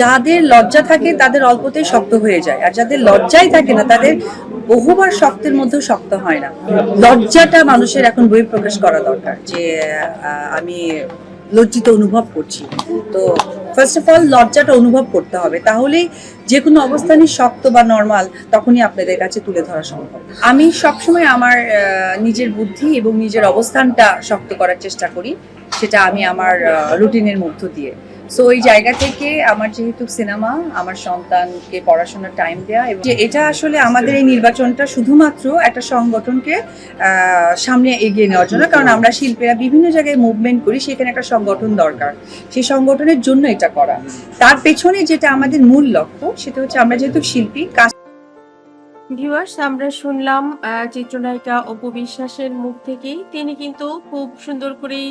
যাদের লজ্জা থাকে তাদের অল্পতেই শক্ত হয়ে যায়। আর যাদের লজ্জাই থাকে না, তাদের বহুবার শক্তের মধ্যেও শক্ত হয় না। লজ্জাটা মানুষের এখন বই প্রকাশ করা দরকার যে আমি লজ্জিত অনুভব করছি। তো ফার্স্ট অফ অল লজ্জাটা অনুভব করতে হবে। তাহলেই যে কোনো অবস্থানই শক্ত বা নর্মাল তখনই আপনাদের কাছে তুলে ধরা সম্ভব। আমি সবসময় আমার নিজের বুদ্ধি এবং নিজের অবস্থানটা শক্ত করার চেষ্টা করি। সেটা আমি আমার রুটিনের মধ্য দিয়ে। সো ওই জায়গা থেকে আমার যেহেতু সিনেমা আমার সন্তানকে পড়াশোনার টাইম দেওয়া এবং যে এটা আসলে আমাদের এই নির্বাচনটা শুধুমাত্র একটা সংগঠনকে সামনে এগিয়ে নেওয়ার জন্য। কারণ আমরা শিল্পীরা বিভিন্ন জায়গায় মুভমেন্ট করি, সেখানে একটা সংগঠন দরকার। সেই সংগঠনের জন্য এটা করা। তার পেছনে যেটা আমাদের মূল লক্ষ্য, সেটা হচ্ছে আমরা যেহেতু শিল্পী, কাজ ভিউয়ার্স আমরা শুনলাম চিত্রনায়িকা অপু বিশ্বাসের মুখ থেকেই। তিনি কিন্তু খুব সুন্দর করেই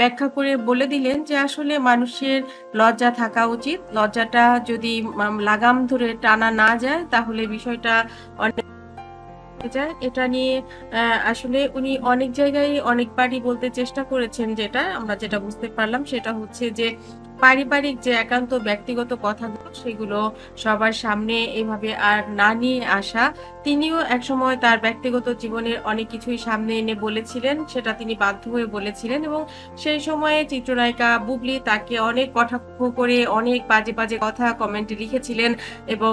ব্যাখ্যা করে বলে দিলেন যে আসলে মানুষের লজ্জা থাকা উচিত। লজ্জাটা যদি লাগাম ধরে টানা না যায়, তাহলে বিষয়টা অনেক যায় এটা নিয়ে আসলে উনি অনেক জায়গায় অনেকবারই বলতে চেষ্টা করেছেন যেটা, আমরা যেটা বুঝতে পারলাম সেটা হচ্ছে যে পারিবারিক যে একান্ত ব্যক্তিগত কথাগুলো সেগুলো সবার সামনে এভাবে আর না নিয়ে আসা, তিনিও একসময় তার ব্যক্তিগত জীবনের অনেক কিছুই সামনে এনে বলেছিলেন, সেটা তিনি বাধ্য হয়ে বলেছিলেন এবং সেই সময়ে চিত্রনায়িকা বুবলি তাকে অনেক কটাক্ষ করে অনেক বাজে বাজে কথা কমেন্টে লিখেছিলেন এবং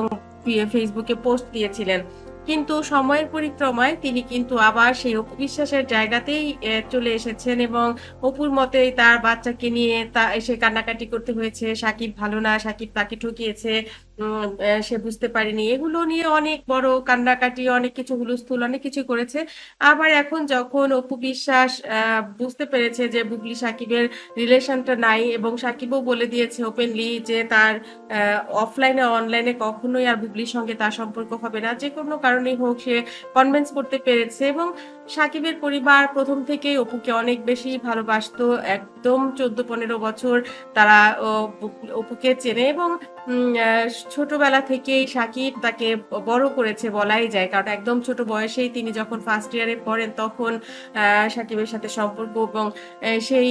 ফেসবুকে পোস্ট দিয়েছিলেন। কিন্তু সময়ের পরিক্রমায় তিনি কিন্তু আবার সেই অপবিশ্বাসের জায়গাতেই চলে এসেছেন এবং অপুর মতে তার বাচ্চাকে নিয়ে তা, এসে কান্নাকাটি করতে হয়েছে। সাকিব ভালো না, সাকিব তাকে ঠকিয়েছে সে বুঝতে পারেনি। এগুলো নিয়ে অনেক বড় কান্নাকাটি, অনেক কিছু হুলস্থুল, অনেক কিছু করেছে। আবার এখন যখন অপু বিশ্বাস বুঝতে পেরেছে যে বুবলি সাকিবের রিলেশনটা নাই এবং সাকিবও বলে দিয়েছে ওপেনলি যে তার অফলাইনে অনলাইনে কখনোই আর বুবলির সঙ্গে তার সম্পর্ক হবে না। যে কোনো কারণেই হোক সে কনভেন্স করতে পেরেছে এবং সাকিবের পরিবার প্রথম থেকেই অপুকে অনেক বেশি ভালোবাসত। একদম চোদ্দ, পনেরো বছর তারা অপুকে চেনে এবং ছোটবেলা থেকেই সাকিব তাকে বড় করেছে বলাই যায় কারণ একদম ছোট বয়সেই তিনি যখন ফার্স্ট ইয়ারে পড়েন তখন আহ, সাকিবের সাথে সম্পর্ক এবং সেই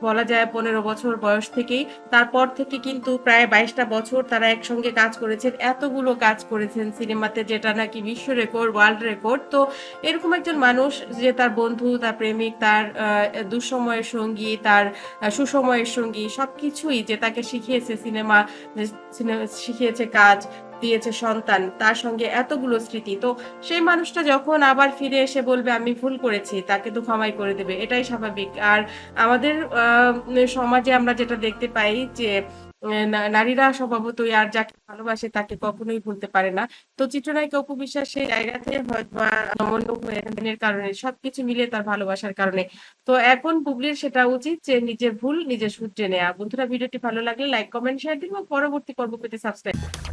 বলা যায় পনেরো বছর বয়স থেকেই। তারপর থেকে কিন্তু প্রায় বাইশটা বছর তারা একসঙ্গে কাজ করেছেন এতগুলো কাজ করেছেন সিনেমাতে যেটা নাকি বিশ্ব রেকর্ড ওয়ার্ল্ড রেকর্ড তো এরকম একজন মানুষ যে তার বন্ধু তার প্রেমিক তার দুঃসময়ের সঙ্গী তার সুসময়ের সঙ্গী সবকিছুই যে তাকে শিখিয়েছে সিনেমা শিখিয়েছে কাজ দিয়েছে সন্তান, তার সঙ্গে এতগুলো স্মৃতি। তো সেই মানুষটা যখন আবার ফিরে এসে বলবে, আমি ভুল করেছি, তাকে তো ক্ষমাই করে দেবে, এটাই স্বাভাবিক। আর আমাদের সমাজে আমরা যেটা দেখতে পাই যে নারীরা স্বভাবতই আর যাকে ভালোবাসে তাকে কখনোই ভুলতে পারে না। তো চিত্রনায়িকা অপু বিশ্বাস সেই জায়গাতে হয়তো হয়ে কারণে, সবকিছু মিলে তার ভালোবাসার কারণে। তো এখন বুবলির সেটা উচিত যে, নিজের ভুল নিজের সূত্রে নেওয়া। বন্ধুরা, ভিডিওটি ভালো লাগলে লাইক, কমেন্ট, শেয়ার দিন এবং পরবর্তী পর্ব পেতে সাবস্ক্রাইব